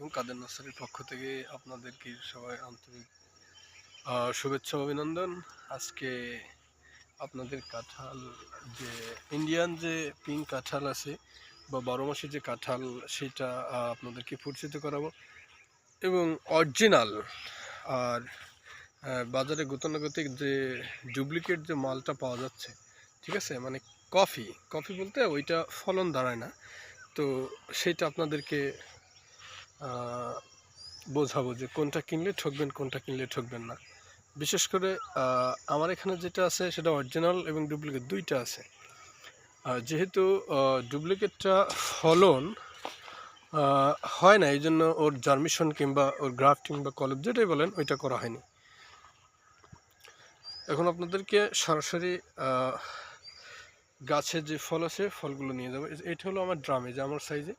আলাইকুম। কাদের নার্সারির পক্ষ থেকে আপনাদেরকে সবাই আন্তরিক শুভেচ্ছা, অভিনন্দন। আজকে আপনাদের কাঁঠাল যে ইন্ডিয়ান যে পিঙ্ক কাঁঠাল আছে বা বারো মাসে যে কাঁঠাল, সেটা আপনাদেরকে পরিচিত করাবো। এবং অরিজিনাল আর বাজারে গতানুগতিক যে ডুপ্লিকেট যে মালটা পাওয়া যাচ্ছে, ঠিক আছে? মানে কফি কফি বলতে ওইটা ফলন দাঁড়ায় না। তো সেটা আপনাদেরকে বোঝাবো যে কোনটা কিনলে ঠকবেন, কোনটা কিনলে ঠকবেন না। বিশেষ করে আমার এখানে যেটা আছে সেটা অরিজিনাল এবং ডুপ্লিকেট দুইটা আছে। যেহেতু ডুপ্লিকেটটা ফলন হয় না, এই জন্য ওর জার্মিশন কিংবা ওর গ্রাফটিং বা কলেজ যেটাই বলেন, ওইটা করা হয়নি। এখন আপনাদেরকে সরাসরি গাছের যে ফল আছে, ফলগুলো নিয়ে যাব। এটা হলো আমার ড্রামে যে আমার সাইজে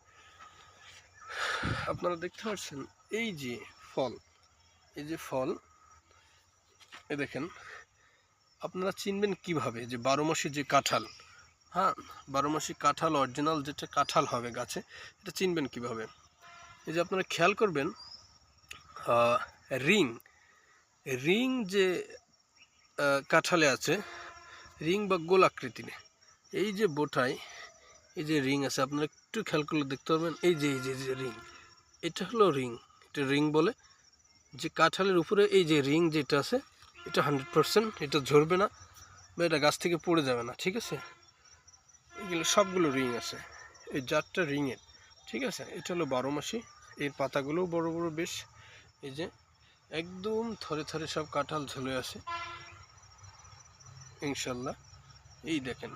আপনারা দেখতে পাচ্ছেন, এই যে ফল, এই যে ফল, এ দেখেন, আপনারা চিনবেন কীভাবে যে বারো মাসি যে কাঁঠাল হ্যাঁ বারো মাসি কাঁঠাল অরিজিনাল যেটা কাঁঠাল হবে গাছে, এটা চিনবেন কীভাবে? এই যে আপনারা খেয়াল করবেন রিং রিং যে কাঁঠালে আছে, রিং বা গোল আকৃতির, এই যে বোটায়, এই যে রিং আছে, আপনারা একটু খেয়াল করলে দেখতে পারবেন এই যে এই যে রিং। এটা হলো রিং। এটা রিং বলে যে কাঁঠালের উপরে এই যে রিং যেটা আছে, এটা হান্ড্রেড পারসেন্ট এটা ঝরবে না বা এটা গাছ থেকে পড়ে যাবে না, ঠিক আছে? এগুলো সবগুলো রিং আছে। এই জাতটা রিংয়ের, ঠিক আছে? এটা হলো বারো মাসি। এর পাতাগুলোও বড় বড় বেশ। এই যে একদম থরে থরে সব কাঁঠাল ঝুলে আছে। ইনশাল্লাহ। এই দেখেন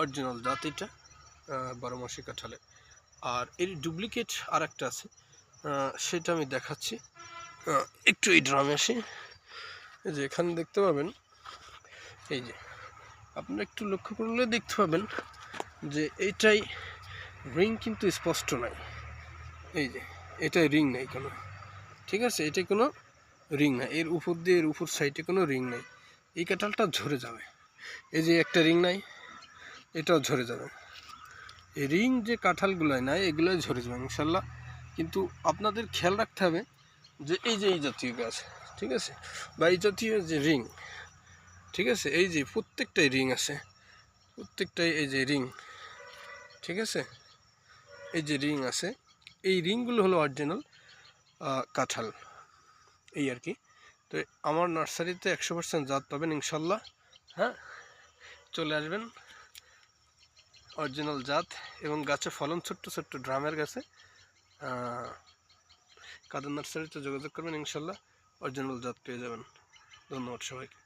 অরিজিনাল জাত এটা বারো মাসি কাঁঠালের। আর এর ডুপ্লিকেট আর একটা আছে সেটা আমি দেখাচ্ছি। একটু এই ড্রামে আসি। যে এখানে দেখতে পাবেন, এই যে আপনারা একটু লক্ষ্য করলে দেখতে পাবেন যে এইটাই রিং কিন্তু স্পষ্ট নাই। এই যে এটাই রিং নাই কোনো। ঠিক আছে? এটাই কোনো রিং নাই। এর উপর দিয়ে, এর উপর সাইডে কোনো রিং নাই। এই কাঁঠালটা ঝরে যাবে। এই যে একটা রিং নাই, এটাও ঝরে যাবে। রিং যে কাঁঠালগুলোয় নাই এগুলোই ঝরে যাবে ইনশাল্লাহ। কিন্তু আপনাদের খেয়াল রাখতে হবে যে এই যে এই জাতীয় গাছ, ঠিক আছে? বা এই জাতীয় যে রিং, ঠিক আছে? এই যে প্রত্যেকটাই রিং আছে, প্রত্যেকটাই এই যে রিং, ঠিক আছে? এই যে রিং আছে, এই রিংগুলো হলো অরিজিনাল কাঁঠাল, এই আর কি। তো আমার নার্সারিতে একশো পার্সেন্ট জাত পাবেন, ইনশাল্লাহ। হ্যাঁ? চলে আসবেন। অরিজিনাল জাত এবং গাছে ফলন ছোট্ট ছোট্ট ড্রামের গাছে কাদার নার্সারিতে যোগাযোগ করবেন ইনশাল্লাহ, অরিজিনাল জাত পেয়ে যাবেন। ধন্যবাদ সবাইকে।